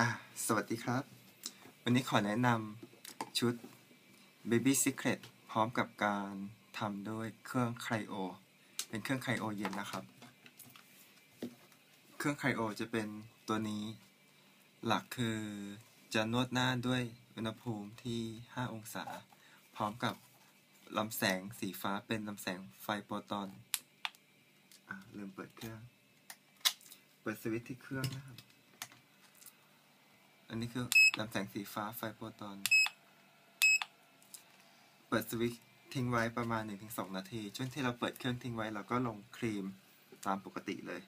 อะสวัสดีครับ วันนี้ขอแนะนำชุด Baby Secret พร้อมกับการทำด้วยเครื่องไครโอ เป็นเครื่องไครโอเย็นนะครับ เครื่องไครโอจะเป็นตัวนี้ หลักคือจะนวดหน้าด้วยอุณหภูมิที่ 5 องศา พร้อมกับลำแสงสีฟ้าเป็นลำแสงไฟโปรตอนอะลืมเปิดเครื่อง เปิดสวิตช์ที่เครื่องนะครับ อันนี้คือลำแสงสีฟ้าไฟโปรตอน เปิดสวิตช์ทิ้งไว้ประมาณ 1-2 นาที ช่วงที่เราเปิดเครื่องทิ้งไว้เราก็ลงครีมตามปกติเลย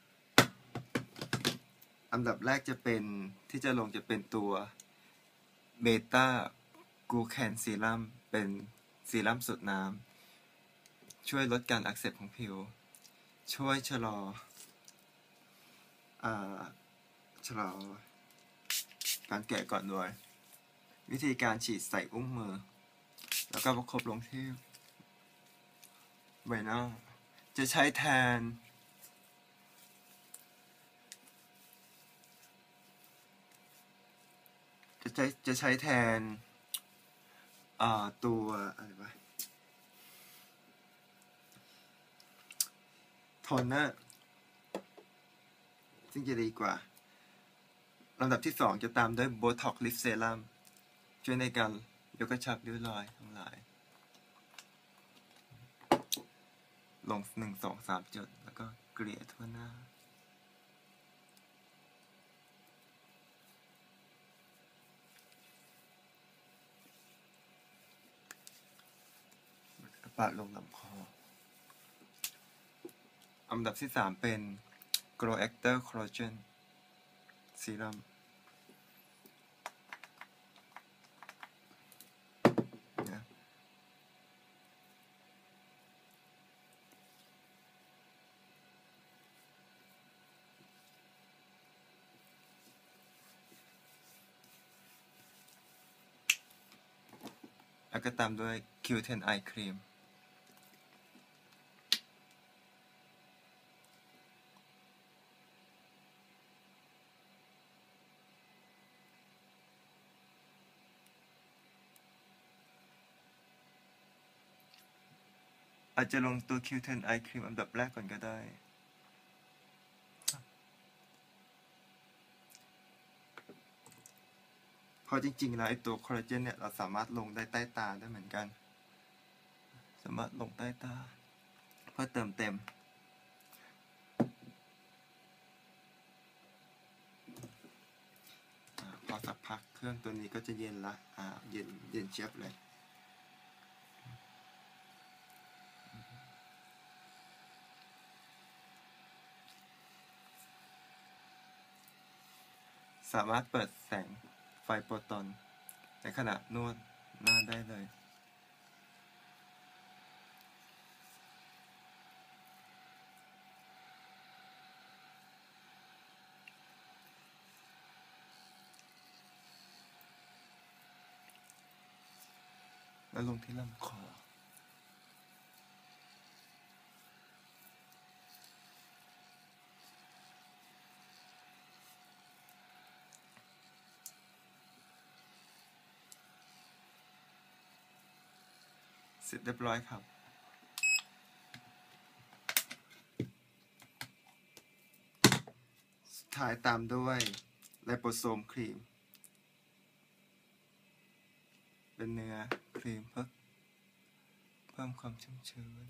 อันดับแรกจะเป็นที่จะลงจะเป็นตัวเบต้ากูแคนซีรัมเป็นซีรัมสูตรน้ำ ช่วยลดการอักเสบของผิว ช่วยชะลออ่าชะลอ การแกะก่อนด้วย วิธีการฉีดใส่อุ้งมือ แล้วก็ประคบลงที่ใบหน้าจะใช้แทน จะใช้จะใช้แทนตัวอะไรวะโทนเนอร์ซึ่งจะดีกว่า ลำดับที่สองจะตามด้วยโบท็อกลิฟเซรั่มช่วยในการยกกระชับริ้วรอยทั้งหลาย ลงหนึ่งสองสามจุด แล้วก็เกลี่ยทั่วหน้าปาดลงลำคออันดับที่สามเป็น Grow Actor Collagen Serum นะ แล้วก็ตามด้วย Q10 Eye Cream อาจจะลงตัว Q10 Eye Cream อันดับแรกก่อนก็ได้ เพ ราะจริงๆแล้วไอตัวคอลลาเจนเนี่ยเราสามารถลงได้ใต้ตาได้เหมือนกัน สามารถลงใต้ตา เพื่อเติมเต็ม พอสักพักเครื่องตัวนี้ก็จะเย็นละอ่าเย็นเย็นเชียบเลยสามารถเปิดแสง ไฟโปรตอน ในขณะนวดหน้าได้เลย แล้วลงที่ลำคอ ร็จเรียบร้อยครับ สุดท้ายตามด้วยไลโปโซมครีม เป็นเนื้อครีมเพิ่มเพิ่มความชุ่มชื้น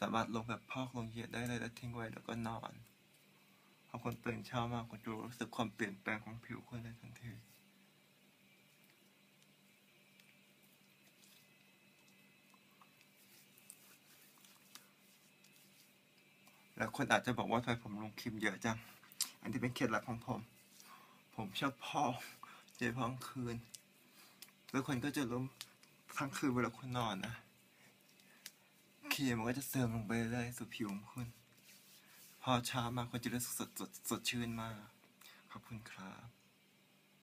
สามารถลงแบบพอกลงเหยียดได้เลยแล้วทิ้งไว้แล้วก็นอนพอคนตื่นเช้ามาคุณจะรู้สึกความเปลี่ยนแปลงของผิวคุณเลยทันที แล้วคนอาจจะบอกว่าทำไมผมลงครีมเยอะจัง อันที่เป็นเคล็ดลับของผม ผมชอบพอกเจพองคืน แล้วคนก็จะล้มทั้งคืนเวลาคุณนอนนะครีมมันก็จะเสริมลงไปเรื่อยสู่ผิวของคุณ พอเช้ามาคุณจะรู้สึกสดสดสดชื่นมาก ขอบคุณครับ